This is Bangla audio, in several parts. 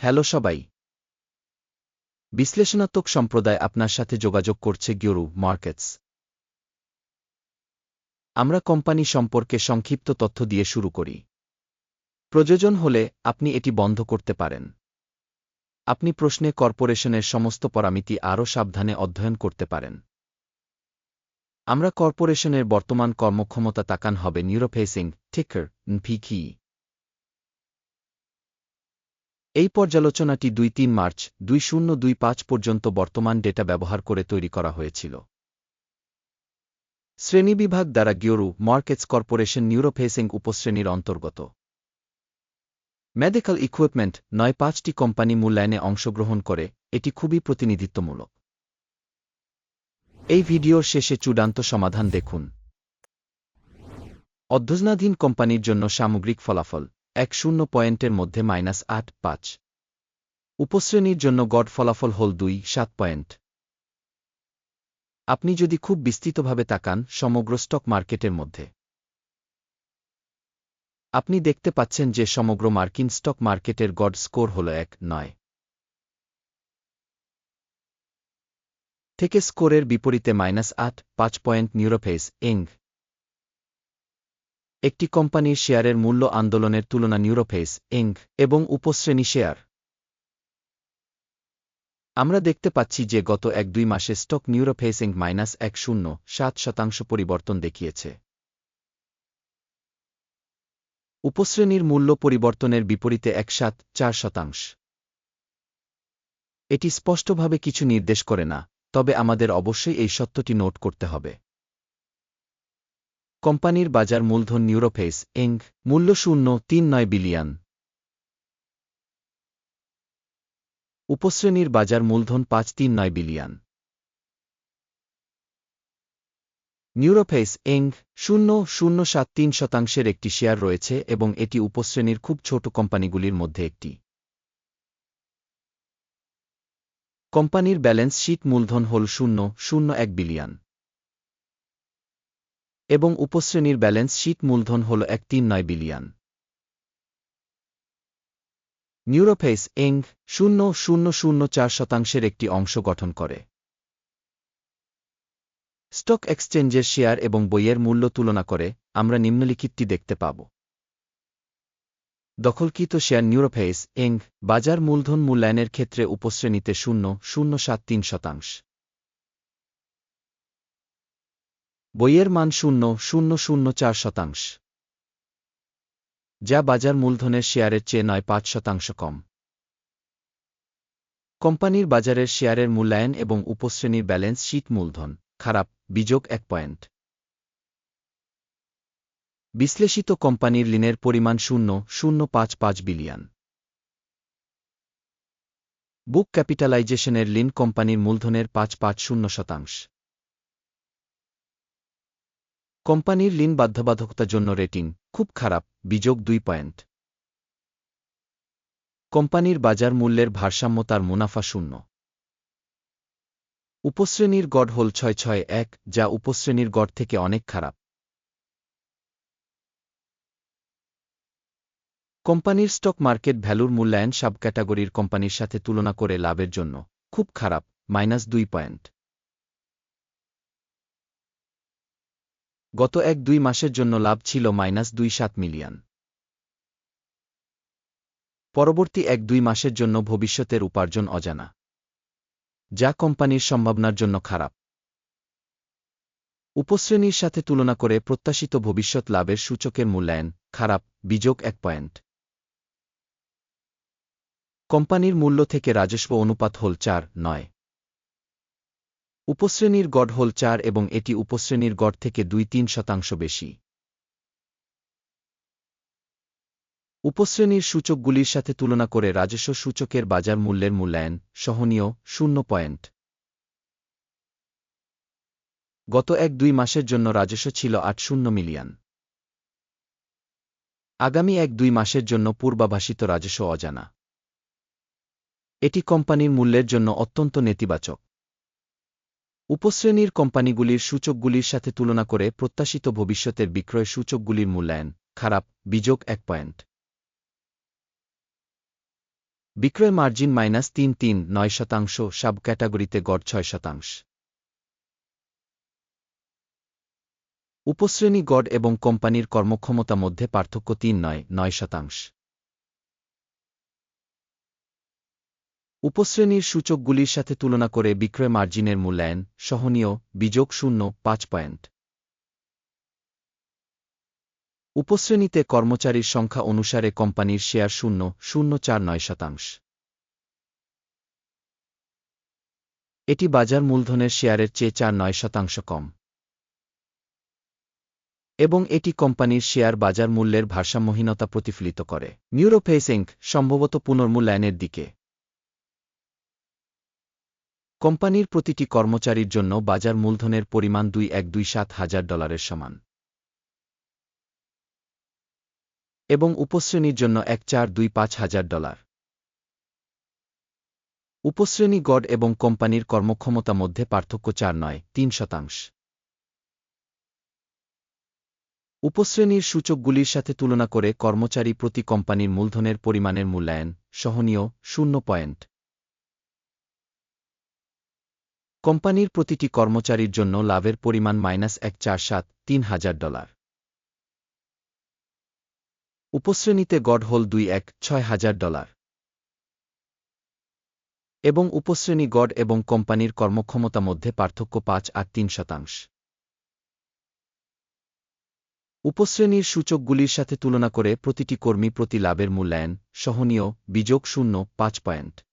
হ্যালো সবাই। বিশ্লেষণাত্মক সম্প্রদায় আপনার সাথে যোগাযোগ করছে গিওরু মার্কেটস। আমরা কোম্পানি সম্পর্কে সংক্ষিপ্ত তথ্য দিয়ে শুরু করি। প্রয়োজন হলে আপনি এটি বন্ধ করতে পারেন। আপনি প্রশ্নে কর্পোরেশনের সমস্ত পরামিতি আরও সাবধানে অধ্যয়ন করতে পারেন। আমরা কর্পোরেশনের বর্তমান কর্মক্ষমতা তাকান হবে নিউরোফেসিং ঠিকার কি এই পর্যালোচনাটি দুই তিন মার্চ, দুই শূন্য দুই পাঁচ পর্যন্ত বর্তমান ডেটা ব্যবহার করে তৈরি করা হয়েছিল। শ্রেণীবিভাগ দ্বারা গিওরু মার্কেটস কর্পোরেশন নিউরোফেসিং উপশ্রেণীর অন্তর্গত। মেডিকেল ইকুইপমেন্ট নয় পাঁচটি কোম্পানি মূল্যায়নে অংশগ্রহণ করে, এটি খুবই প্রতিনিধিত্বমূলক। এই ভিডিওর শেষে চূড়ান্ত সমাধান দেখুন। অধ্যজনাধীন কোম্পানির জন্য সামগ্রিক ফলাফল। এক শূন্য পয়েন্টের মধ্যে মাইনাস আট পাঁচ। উপশ্রেণীর জন্য গড় ফলাফল হল দুই, সাত পয়েন্ট। আপনি যদি খুব বিস্তৃতভাবে তাকান সমগ্র স্টক মার্কেটের মধ্যে। আপনি দেখতে পাচ্ছেন যে সমগ্র মার্কিন স্টক মার্কেটের গড স্কোর হল এক, নয়। থেকে স্কোরের বিপরীতে মাইনাস আট, পাঁচ পয়েন্ট নিউরোফেস এং একটি কোম্পানির শেয়ারের মূল্য আন্দোলনের তুলনা নিউরোফেস এং এবং উপশ্রেণী শেয়ার। আমরা দেখতে পাচ্ছি যে গত এক দুই মাসে স্টক নিউরোফেস নিউরোফেসিং মাইনাস এক শূন্য সাত শতাংশ পরিবর্তন দেখিয়েছে। উপশ্রেণীর মূল্য পরিবর্তনের বিপরীতে এক সাত চার শতাংশ। এটি স্পষ্টভাবে কিছু নির্দেশ করে না, তবে আমাদের অবশ্যই এই সত্যটি নোট করতে হবে। কোম্পানির বাজার মূলধন নিউরোফেস এং মূল্য শূন্য তিন নয় বিলিয়ন। উপশ্রেণীর বাজার মূলধন পাঁচ তিন নয় বিলিয়ন। নিউরোফেস এং শূন্য শূন্য সাত তিন শতাংশের একটি শেয়ার রয়েছে এবং এটি উপশ্রেণীর খুব ছোট কোম্পানিগুলির মধ্যে একটি। কোম্পানির ব্যালেন্স শীট মূলধন হল শূন্য শূন্য এক বিলিয়ন। এবং উপশ্রেণীর ব্যালেন্স শীট মূলধন হল এক তিন নয় বিলিয়ন। নিউরোফেস এং শূন্য শূন্য শূন্য চার শতাংশের একটি অংশ গঠন করে। স্টক এক্সচেঞ্জের শেয়ার এবং বইয়ের মূল্য তুলনা করে আমরা নিম্নলিখিতটি দেখতে পাব। দখলকৃত শেয়ার নিউরোফেস এং বাজার মূলধন মূল্যায়নের ক্ষেত্রে উপশ্রেণীতে শূন্য শূন্য সাত তিন শতাংশ। বইয়ের মান শূন্য শূন্য শূন্য, চার শতাংশ। যা বাজার মূলধনের শেয়ারের চেয়ে নয়, পাঁচ শতাংশ কম। কোম্পানির বাজারের শেয়ারের মূল্যায়ন এবং উপশ্রেণীর ব্যালেন্স শীট মূলধন, খারাপ, বিযোগ এক পয়েন্ট। বিশ্লেষিত কোম্পানির ঋণের পরিমাণ শূন্য শূন্য, পাঁচ পাঁচ বিলিয়ন। বুক ক্যাপিটালাইজেশনের লিন কোম্পানির মূলধনের পাঁচ পাঁচ, শূন্য শতাংশ। কোম্পানির লিন বাধ্যবাধকতা জন্য রেটিং খুব খারাপ, বিযোগ দুই পয়েন্ট। কোম্পানির বাজার মূল্যের ভারসাম্য তার মুনাফা শূন্য। উপশ্রেণীর গড় হল ছয় ছয় এক, যা উপশ্রেণীর গড় থেকে অনেক খারাপ। কোম্পানির স্টক মার্কেট ভ্যালুর মূল্যায়ন সাব ক্যাটাগরির কোম্পানির সাথে তুলনা করে লাভের জন্য খুব খারাপ, মাইনাস দুই পয়েন্ট। গত এক দুই মাসের জন্য লাভ ছিল মাইনাস দুই সাত মিলিয়ন। পরবর্তী এক দুই মাসের জন্য ভবিষ্যতের উপার্জন অজানা। যা কোম্পানির সম্ভাবনার জন্য খারাপ। উপশ্রেণীর সাথে তুলনা করে প্রত্যাশিত ভবিষ্যৎ লাভের সূচকের মূল্যায়ন খারাপ, বিযোগ এক পয়েন্ট। কোম্পানির মূল্য থেকে রাজস্ব অনুপাত হল চার, নয়। উপশ্রেণীর গড় হল চার এবং এটি উপশ্রেণীর গড় থেকে দুই তিন শতাংশ বেশি। উপশ্রেণীর সূচকগুলির সাথে তুলনা করে রাজস্ব সূচকের বাজার মূল্যের মূল্যায়ন সহনীয় শূন্য পয়েন্ট। গত এক দুই মাসের জন্য রাজস্ব ছিল আট শূন্য মিলিয়ন। আগামী এক দুই মাসের জন্য পূর্বাভাসিত রাজস্ব অজানা। এটি কোম্পানির মূল্যের জন্য অত্যন্ত নেতিবাচক। উপশ্রেণীর কোম্পানিগুলির সূচকগুলির সাথে তুলনা করে প্রত্যাশিত ভবিষ্যতের বিক্রয় সূচকগুলির মূল্যায়ন, খারাপ বিযোগ এক পয়েন্ট। বিক্রয় মার্জিন মাইনাস তিন তিন নয় শতাংশ সাব ক্যাটাগরিতে গড় ছয় শতাংশ। উপশ্রেণী গড এবং কোম্পানির কর্মক্ষমতা মধ্যে পার্থক্য তিন নয় নয় শতাংশ। উপশ্রেণীর সূচকগুলির সাথে তুলনা করে বিক্রয় মার্জিনের মূল্যায়ন, সহনীয়, বিযোগ শূন্য, পাঁচ পয়েন্ট। উপশ্রেণীতে কর্মচারীর সংখ্যা অনুসারে কোম্পানির শেয়ার শূন্য শূন্য চার নয় শতাংশ। এটি বাজার মূলধনের শেয়ারের চেয়ে চার নয় শতাংশ কম। এবং এটি কোম্পানির শেয়ার বাজার মূল্যের ভারসাম্যহীনতা প্রতিফলিত করে। নিউরোফেসিং সম্ভবত পুনর্মূল্যায়নের দিকে। কোম্পানির প্রতিটি কর্মচারীর জন্য বাজার মূলধনের পরিমাণ দুই এক দুই সাত হাজার ডলারের সমান। এবং উপশ্রেণীর জন্য এক চার দুই পাঁচ হাজার ডলার। উপশ্রেণী গড এবং কোম্পানির কর্মক্ষমতা মধ্যে পার্থক্য চার নয়, তিন শতাংশ। উপশ্রেণীর সূচকগুলির সাথে তুলনা করে কর্মচারী প্রতি কোম্পানির মূলধনের পরিমাণের মূল্যায়ন সহনীয় শূন্য পয়েন্ট। কোম্পানির প্রতিটি কর্মচারীর জন্য লাভের পরিমাণ মাইনাস এক চার সাত তিন হাজার ডলার। উপশ্রেণীতে গড হোল দুই এক ছয় হাজার ডলার। এবং উপশ্রেণী গড এবং কোম্পানির কর্মক্ষমতা মধ্যে পার্থক্য পাঁচ আর তিন শতাংশ। উপশ্রেণীর সূচকগুলির সাথে তুলনা করে প্রতিটি কর্মী প্রতি লাভের মূল্যায়ন সহনীয় বিযোগ শূন্য পাঁচ পয়েন্ট।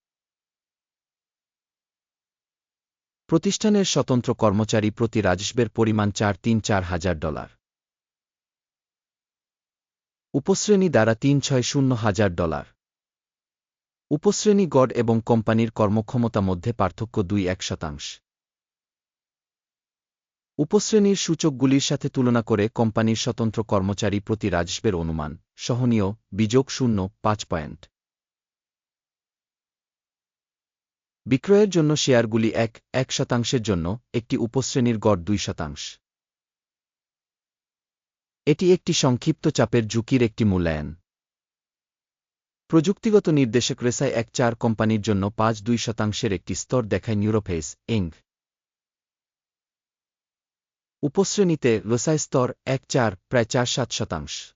প্রতিষ্ঠানের স্বতন্ত্র কর্মচারী প্রতি রাজস্বের পরিমাণ চার তিন চার হাজার ডলার। উপশ্রেণী দ্বারা তিন ছয় শূন্য হাজার ডলার। উপশ্রেণী গড এবং কোম্পানির কর্মক্ষমতা মধ্যে পার্থক্য দুই এক শতাংশ। উপশ্রেণীর সূচকগুলির সাথে তুলনা করে কোম্পানির স্বতন্ত্র কর্মচারী প্রতি রাজস্বের অনুমান, সহনীয়, বিযোগ শূন্য, পাঁচ পয়েন্ট। বিক্রয়ের জন্য শেয়ারগুলি এক এক শতাংশের জন্য, একটি উপশ্রেণীর গড় দুই শতাংশ। এটি একটি সংক্ষিপ্ত চাপের ঝুঁকির একটি মূল্যায়ন। প্রযুক্তিগত নির্দেশক রেসাই এক চার কোম্পানির জন্য পাঁচ দুই শতাংশের একটি স্তর দেখায় নিউরোফেস, ইং। উপশ্রেণীতে লোসাই স্তর এক চার, প্রায় চার সাত শতাংশ।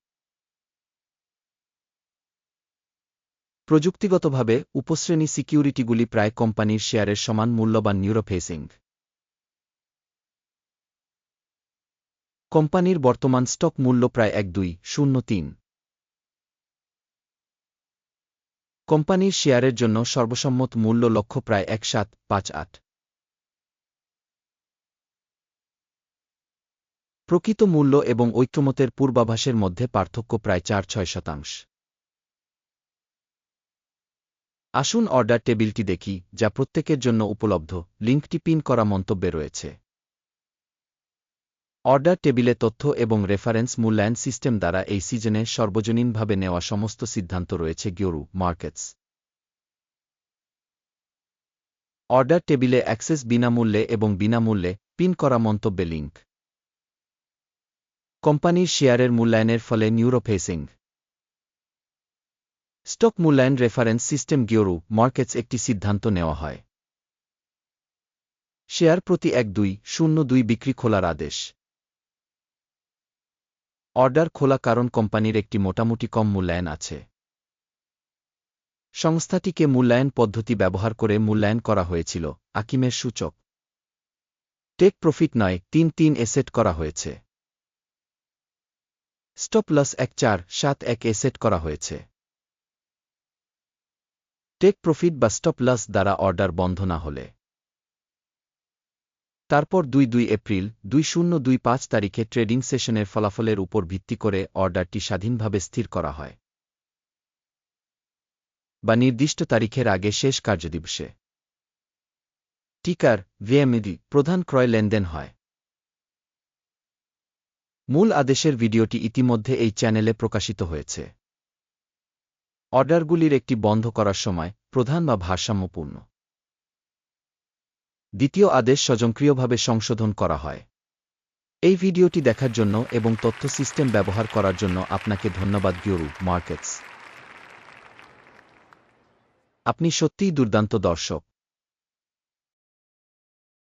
প্রযুক্তিগতভাবে উপশ্রেণী সিকিউরিটিগুলি প্রায় কোম্পানির শেয়ারের সমান মূল্যবান নিউরোফেসিং। কোম্পানির বর্তমান স্টক মূল্য প্রায় এক দুই, শূন্য তিন। কোম্পানির শেয়ারের জন্য সর্বসম্মত মূল্য লক্ষ্য প্রায় এক সাত, পাঁচ আট। প্রকৃত মূল্য এবং ঐক্যমতের পূর্বাভাসের মধ্যে পার্থক্য প্রায় চার ছয় শতাংশ। আসুন অর্ডার টেবিলটি দেখি, যা প্রত্যেকের জন্য উপলব্ধ। লিঙ্কটি পিন করা মন্তব্যে রয়েছে। অর্ডার টেবিলে তথ্য এবং রেফারেন্স মূল্যায়ন সিস্টেম দ্বারা এই সিজনে সর্বজনীনভাবে নেওয়া সমস্ত সিদ্ধান্ত রয়েছে গিওরু মার্কেটস অর্ডার টেবিলে অ্যাক্সেস বিনামূল্যে এবং বিনামূল্যে পিন করা মন্তব্যে লিঙ্ক কোম্পানির শেয়ারের মূল্যায়নের ফলে নিউরোফেসিং স্টক মূল্যায়ন রেফারেন্স সিস্টেম গিওরু মার্কেটস একটি সিদ্ধান্ত নেওয়া হয়। শেয়ার প্রতি এক দুই শূন্য দুই বিক্রি খোলার আদেশ। অর্ডার খোলা কারণ কোম্পানির একটি মোটামুটি কম মূল্যায়ন আছে। সংস্থাটিকে মূল্যায়ন পদ্ধতি ব্যবহার করে মূল্যায়ন করা হয়েছিল, আকিমের সূচক। টেক প্রফিট নয়, তিন তিন এসেট করা হয়েছে। স্টপ লস এক চার সাত এক এসেট করা হয়েছে। টেক প্রফিট বা স্টপ লস দ্বারা অর্ডার বন্ধ না হলে। তারপর দুই দুই এপ্রিল, দুই শূন্য দুই পাঁচ তারিখে ট্রেডিং সেশনের ফলাফলের উপর ভিত্তি করে অর্ডারটি স্বাধীনভাবে স্থির করা হয়। বা নির্দিষ্ট তারিখের আগে শেষ কার্যদিবসে। টিকার, ভিএমইডি, প্রধান ক্রয় লেনদেন হয়। মূল আদেশের ভিডিওটি ইতিমধ্যে এই চ্যানেলে প্রকাশিত হয়েছে। অর্ডারগুলির একটি বন্ধ করার সময় প্রধান বা ভারসাম্যপূর্ণ। দ্বিতীয় আদেশ স্বজনক্রিয়ভাবে সংশোধন করা হয়। এই ভিডিওটি দেখার জন্য এবং তথ্য সিস্টেম ব্যবহার করার জন্য আপনাকে ধন্যবাদ গিওরু মার্কেটস আপনি সত্যিই দুর্দান্ত দর্শক।